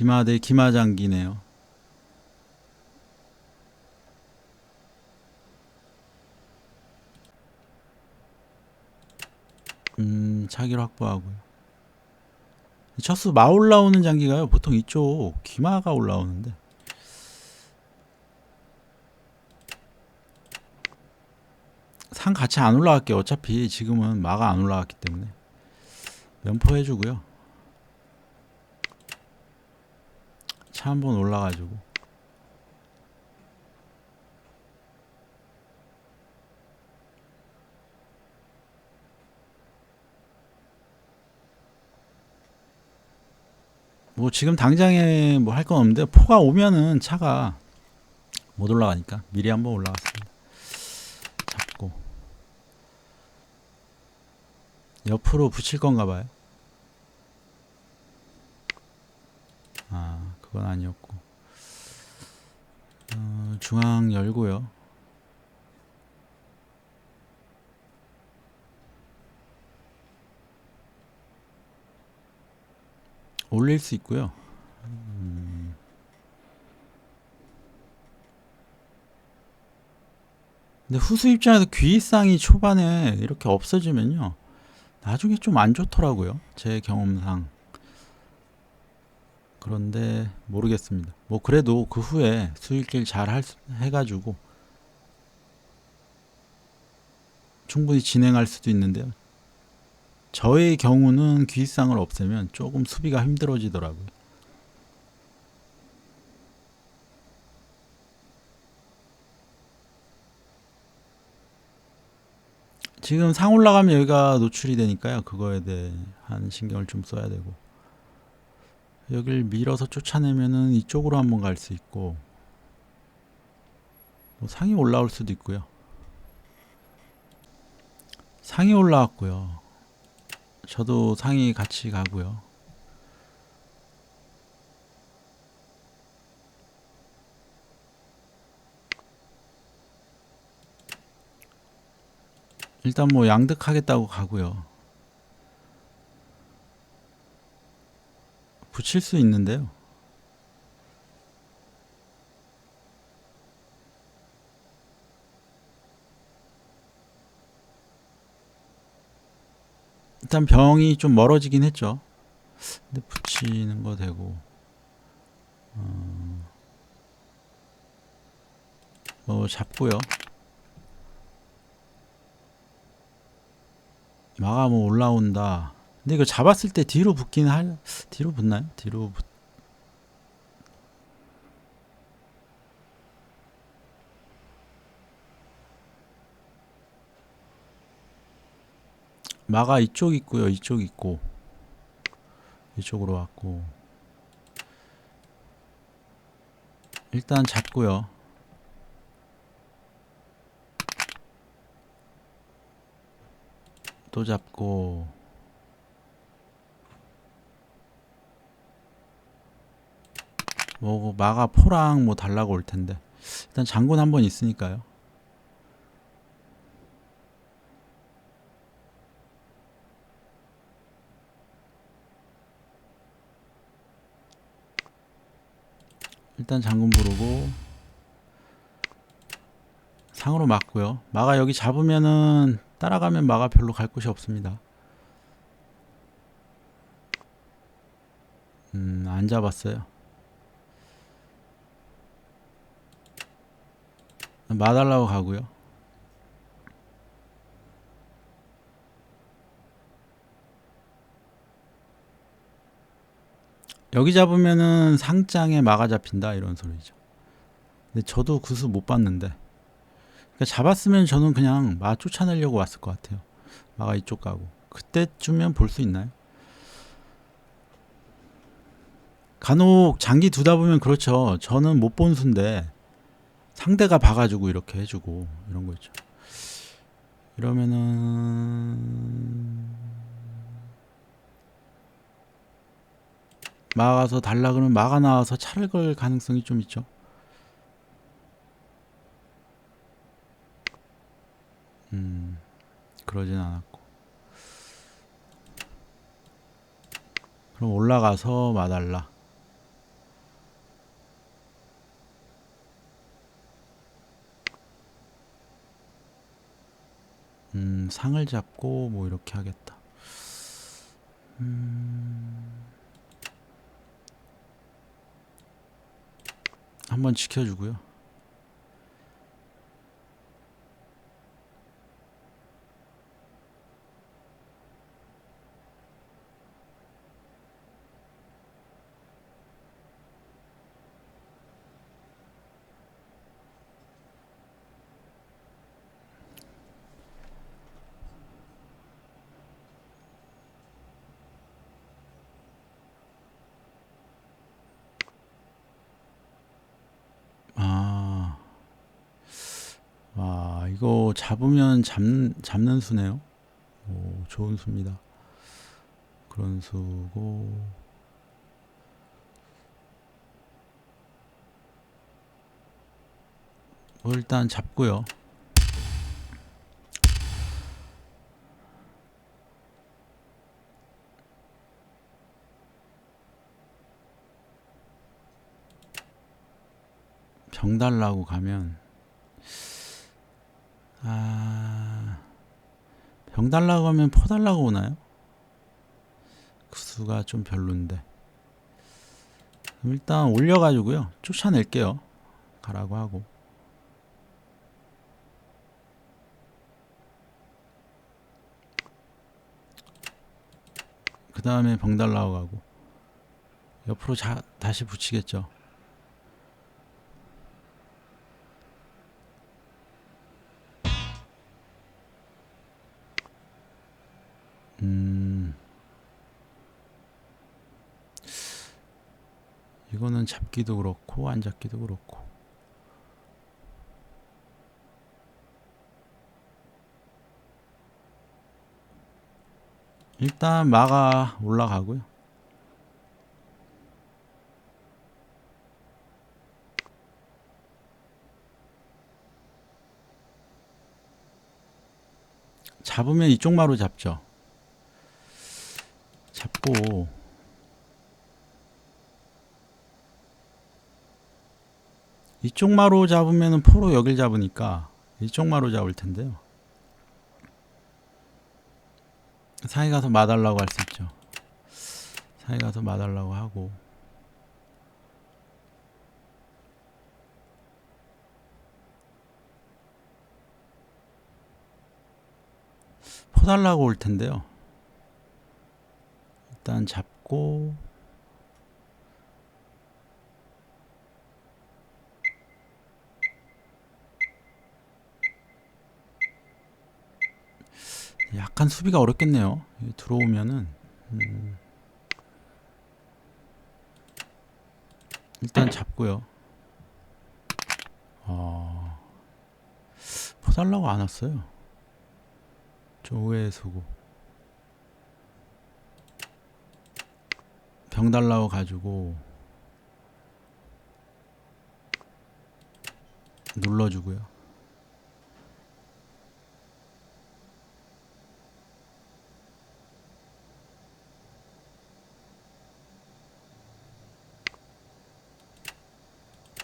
기마 대 기마 장기네요. 음, 차기를 확보하고요. 첫수 마 올라오는 장기가요. 보통 이쪽 기마가 올라오는데. 상 같이 안 올라갈게요. 어차피 지금은 마가 안 올라갔기 때문에 면포 해주고요. 차 한번 올라가지고 뭐 지금 당장에 뭐 할 건 없는데 포가 오면은 차가 못 올라가니까 미리 한번 올라갔습니다. 잡고 옆으로 붙일 건가 봐요. 아, 그건 아니었고. 어, 중앙 열고요. 올릴 수 있고요. 음. 근데 후수 입장에서 귀상이 초반에 이렇게 없어지면요. 나중에 좀 안 좋더라고요. 제 경험상. 그런데 모르겠습니다. 뭐 그래도 그 후에 수익길 잘 할, 수- 해가지고 충분히 진행할 수도 있는데요. 저의 경우는 귀상을 없애면 조금 수비가 힘들어지더라고요. 지금 상 올라가면 여기가 노출이 되니까요. 그거에 대한 신경을 좀 써야 되고. 여길 밀어서 쫓아내면은 이쪽으로 한번 갈 수 있고 뭐 상이 올라올 수도 있고요. 상이 올라왔고요. 저도 상이 같이 가고요. 일단 뭐 양득하겠다고 가고요. 붙일 수 있는데요. 일단 병이 좀 멀어지긴 했죠. 근데 붙이는 거 되고 어, 뭐 잡고요. 뭐 올라온다. 근데 이거 잡았을 때 뒤로 붙긴 할 뒤로 붙나요? 뒤로 붙 마가 이쪽 있고요. 이쪽 있고 이쪽으로 왔고 일단 잡고요. 또 잡고 뭐 마가 포랑 뭐 달라고 올 텐데 일단 장군 한 번 있으니까요. 일단 장군 부르고 상으로 맞고요. 마가 여기 잡으면은 따라가면 마가 별로 갈 곳이 없습니다. 음, 안 잡았어요. 마달라고 가고요. 여기 잡으면은 상장에 마가 잡힌다 이런 소리죠. 근데 저도 구수 못 봤는데 그러니까 잡았으면 저는 그냥 마 쫓아내려고 왔을 것 같아요. 마가 이쪽 가고 그때쯤면 볼 수 있나요? 간혹 장기 두다 보면 그렇죠. 저는 못 본 수인데 상대가 봐가지고 이렇게 해주고 이런 거 있죠. 이러면은 막아서 달라 그러면 막아 나와서 차를 걸 가능성이 좀 있죠. 음, 그러진 않았고. 그럼 올라가서 마달라. 상을 잡고 뭐 이렇게 하겠다. 음, 한번 지켜주고요. 와, 이거 잡으면 잡, 잡는 수네요. 오, 좋은 수입니다. 그런 수고. 뭐 일단 잡고요. 병 달라고 가면 아, 병 달라고 하면 포 달라고 오나요? 그 수가 좀 별론데. 일단 올려가지고요. 쫓아낼게요. 가라고 하고. 그 다음에 병 달라고 가고. 옆으로 자, 다시 붙이겠죠. 잡기도 그렇고 안 잡기도 그렇고 일단 마가 올라가고요. 잡으면 이쪽 마로 잡죠. 잡고 이쪽 마로 잡으면은 포로 여길 잡으니까 이쪽 마로 잡을 텐데요. 상에 가서 마달라고 할 수 있죠. 상에 가서 마달라고 하고 포달라고 올 텐데요. 일단 잡고 약간 수비가 어렵겠네요. 들어오면은 음, 일단 잡고요. 어, 포달라고 안 왔어요. 조회 수고. 병 달라고 가지고 눌러주고요.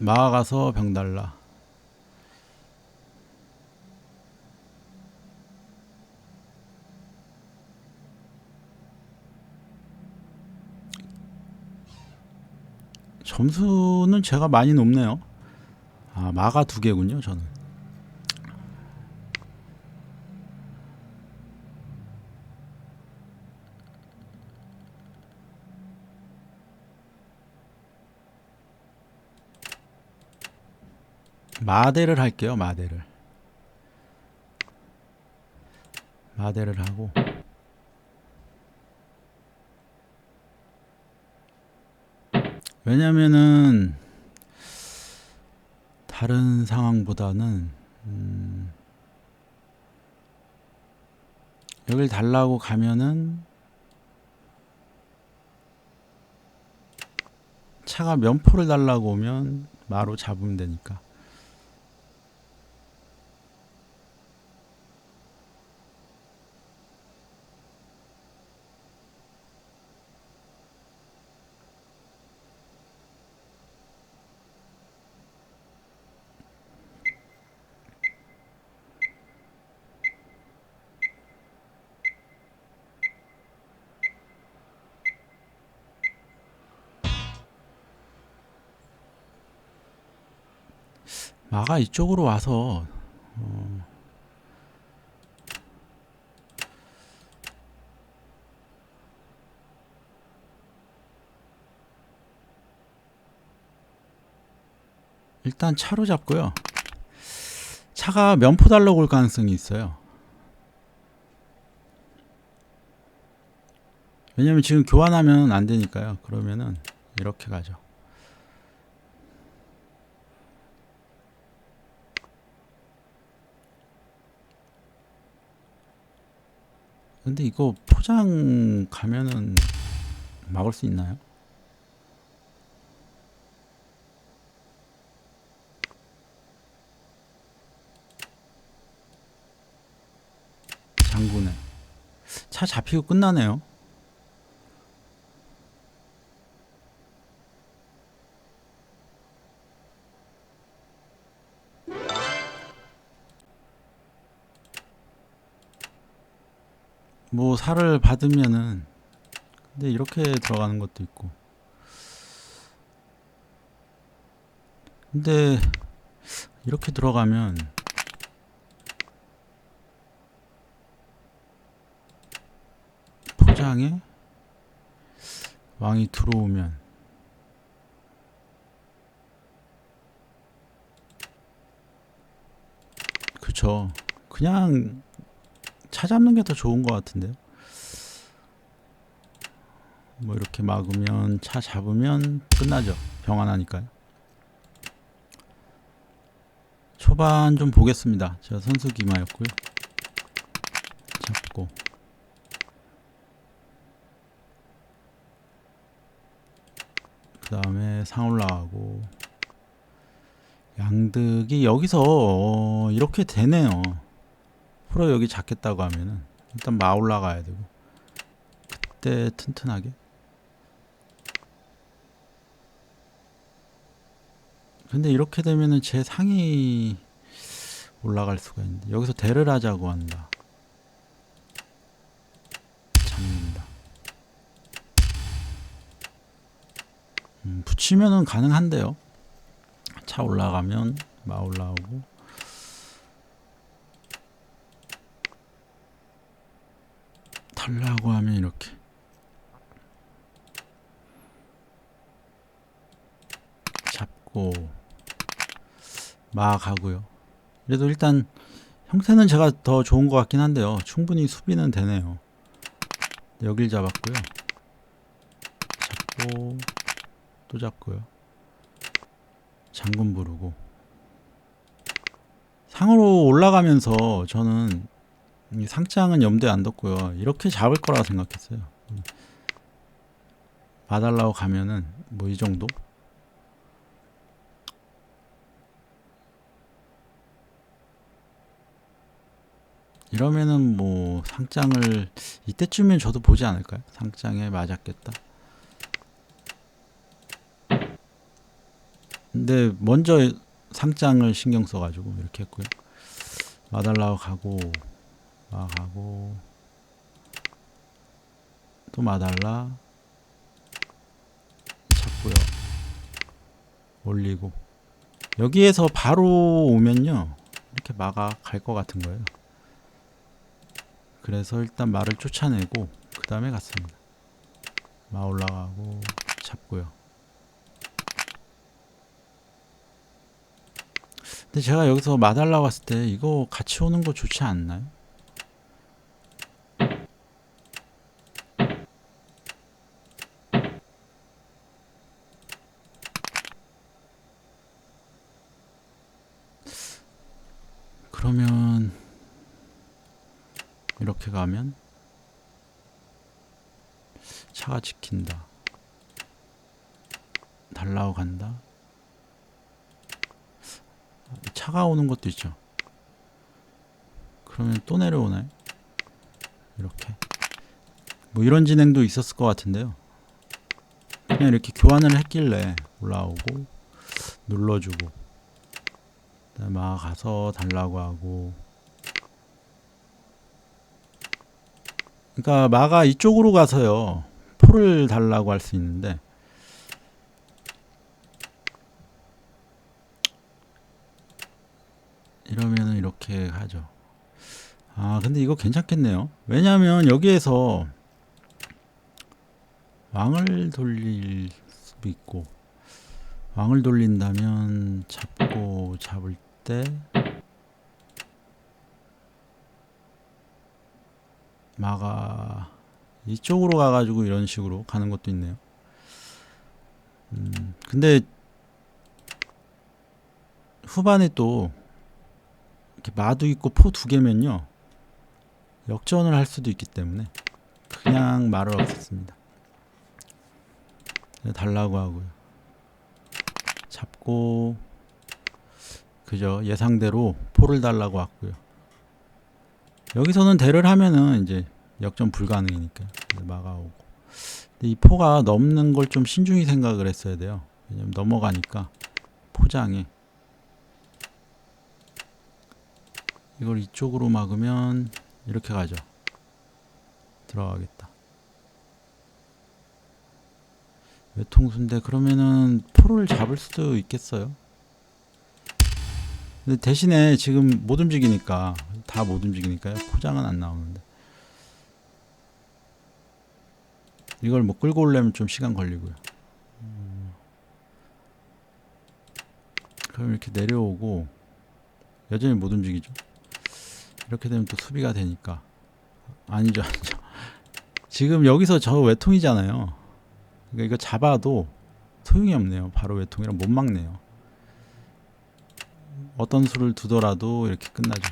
마가서 병 달라. 점수는 제가 많이 높네요. 아, 마가 두 개군요, 저는. 마대를 할게요, 마대를. 마대를 하고 왜냐면은 다른 상황보다는 음, 여길 달라고 가면은 차가 면포를 달라고 오면 마로 잡으면 되니까 마가 이쪽으로 와서 어, 일단 차로 잡고요. 차가 면포 달러 올 가능성이 있어요. 왜냐면 지금 교환하면 안 되니까요. 그러면은 이렇게 가죠. 근데 이거 포장 가면은 막을 수 있나요? 장군에 차 잡히고 끝나네요. 뭐 살을 받으면은 근데 이렇게 들어가는 것도 있고. 근데 이렇게 들어가면 포장에 왕이 들어오면 그쵸. 그냥 차 잡는 게 더 좋은 것 같은데요. 뭐 이렇게 막으면 차 잡으면 끝나죠. 병환하니까요. 초반 좀 보겠습니다. 제가 선수 기마였고요. 잡고 그 다음에 상 올라가고 양득이 여기서 어, 이렇게 되네요. 프로 여기 잡겠다고 하면은 일단 마 올라가야 되고. 그때 튼튼하게. 근데 이렇게 되면은 제 상이 올라갈 수가 있는데. 여기서 대를 하자고 한다. 잡는다. 음, 붙이면은 가능한데요. 차 올라가면 마 올라오고 달라고 하면 이렇게 잡고 막 가고요. 그래도 일단 형태는 제가 더 좋은 것 같긴 한데요. 충분히 수비는 되네요. 여길 잡았고요. 잡고 또 잡고요. 장군 부르고 상으로 올라가면서 저는 이 상장은 염두에 안 뒀고요. 이렇게 잡을 거라 생각했어요. 봐달라고 가면은 뭐 이 정도? 이러면은 뭐 상장을 이때쯤엔 저도 보지 않을까요? 상장에 맞았겠다. 근데 먼저 상장을 신경 써가지고 이렇게 했고요. 마달라고 가고 마가고 또 마달라 잡고요. 올리고 여기에서 바로 오면요 이렇게 마가 갈 것 같은 거예요. 그래서 일단 말을 쫓아내고 그 다음에 갔습니다. 마 올라가고 잡고요. 근데 제가 여기서 마달라 왔을 때 이거 같이 오는 거 좋지 않나요? 그러면 이렇게 가면 차가 지킨다. 달라고 간다. 차가 오는 것도 있죠. 그러면 또 내려오나요? 이렇게. 뭐 이런 진행도 있었을 것 같은데요. 그냥 이렇게 교환을 했길래 올라오고 눌러주고 그다음에 막 가서 달라고 하고 그러니까 마가 이쪽으로 가서요 포를 달라고 할 수 있는데 이러면은 이렇게 하죠. 아, 근데 이거 괜찮겠네요. 왜냐하면 여기에서 왕을 돌릴 수도 있고 왕을 돌린다면 잡고 잡을 때 마가 이쪽으로 가가지고 이런 식으로 가는 것도 있네요. 음, 근데 후반에 또 이렇게 마도 있고 포 두 개면요 역전을 할 수도 있기 때문에 그냥 말을 없앴습니다. 네, 달라고 하고요. 잡고 그죠 예상대로 포를 달라고 왔고요. 여기서는 대를 하면은 이제 역전 불가능이니까 막아오고 근데 이 포가 넘는 걸 좀 신중히 생각을 했어야 돼요. 왜냐면 넘어가니까 포장에 이걸 이쪽으로 막으면 이렇게 가죠. 들어가겠다. 외통수인데 그러면은 포를 잡을 수도 있겠어요. 근데 대신에 지금 못 움직이니까 다 못 움직이니까요. 포장은 안 나오는데 이걸 뭐 끌고 오려면 좀 시간 걸리고요. 음. 그럼 이렇게 내려오고 여전히 못 움직이죠. 이렇게 되면 또 수비가 되니까 아니죠 아니죠. 지금 여기서 저 외통이잖아요. 그러니까 이거 잡아도 소용이 없네요. 바로 외통이랑 못 막네요. 어떤 수를 두더라도 이렇게 끝나죠.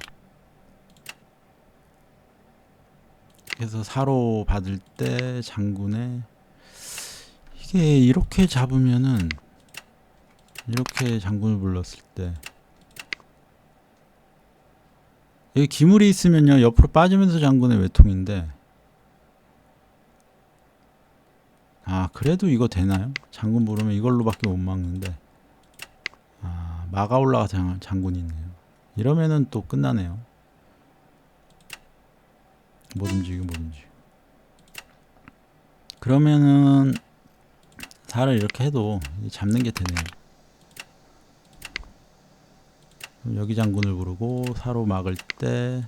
그래서 사로 받을 때 장군에 이게 이렇게 잡으면은 이렇게 장군을 불렀을 때 여기 기물이 있으면요 옆으로 빠지면서 장군의 외통인데 아 그래도 이거 되나요? 장군 부르면 이걸로밖에 못 막는데 아 마가 올라가 장, 장군이 있네요. 이러면은 또 끝나네요. 못 움직이고 못 움직이고 그러면은 살을 이렇게 해도 잡는 게 되네요. 여기 장군을 부르고 사로 막을 때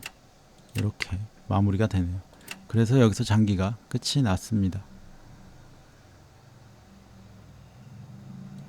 이렇게 마무리가 되네요. 그래서 여기서 장기가 끝이 났습니다